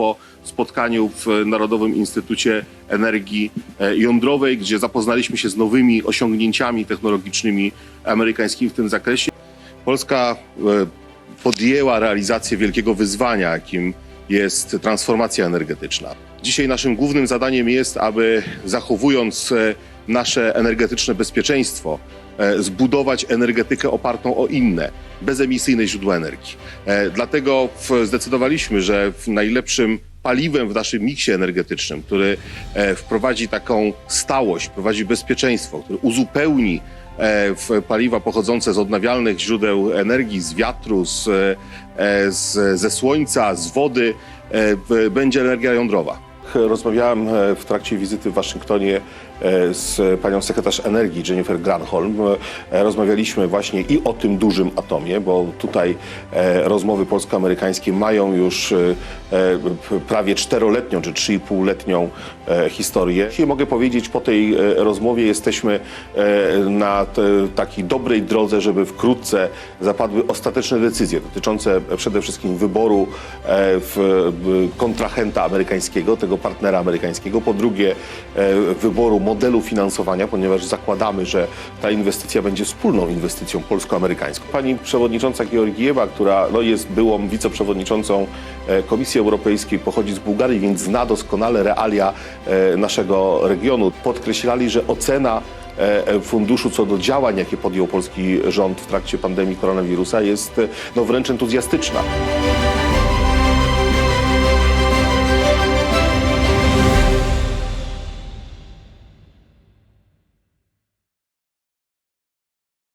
po spotkaniu w Narodowym Instytucie Energii e, Jądrowej, gdzie zapoznaliśmy się z nowymi osiągnięciami technologicznymi amerykańskimi w tym zakresie. Polska e, podjęła realizację wielkiego wyzwania, jakim jest transformacja energetyczna. Dzisiaj naszym głównym zadaniem jest, aby zachowując e, nasze energetyczne bezpieczeństwo, e, zbudować energetykę opartą o inne, bezemisyjne źródła energii. E, Dlatego zdecydowaliśmy, że najlepszym paliwem w naszym miksie energetycznym, który e, wprowadzi taką stałość, wprowadzi bezpieczeństwo, który uzupełni paliwa pochodzące z odnawialnych źródeł energii, z wiatru, z, z, ze słońca, z wody, będzie energia jądrowa. Rozmawiałem e, w trakcie wizyty w Waszyngtonie e, z panią sekretarz energii Jennifer Granholm. E, Rozmawialiśmy właśnie i o tym dużym atomie, bo tutaj e, rozmowy polsko-amerykańskie mają już e, e, prawie czteroletnią czy trzy i półletnią e, historię. Jeśli mogę powiedzieć, po tej e, rozmowie jesteśmy e, na takiej dobrej drodze, żeby wkrótce zapadły ostateczne decyzje dotyczące przede wszystkim wyboru e, kontrahenta amerykańskiego, tego partnera amerykańskiego. Po drugie, e, wyboru modelu finansowania, ponieważ zakładamy, że ta inwestycja będzie wspólną inwestycją polsko-amerykańską. Pani przewodnicząca Georgiewa, która no, jest byłą wiceprzewodniczącą e, Komisji Europejskiej, pochodzi z Bułgarii, więc zna doskonale realia e, naszego regionu. Podkreślali, że ocena funduszu co do działań, jakie podjął polski rząd w trakcie pandemii koronawirusa jest no, wręcz entuzjastyczna.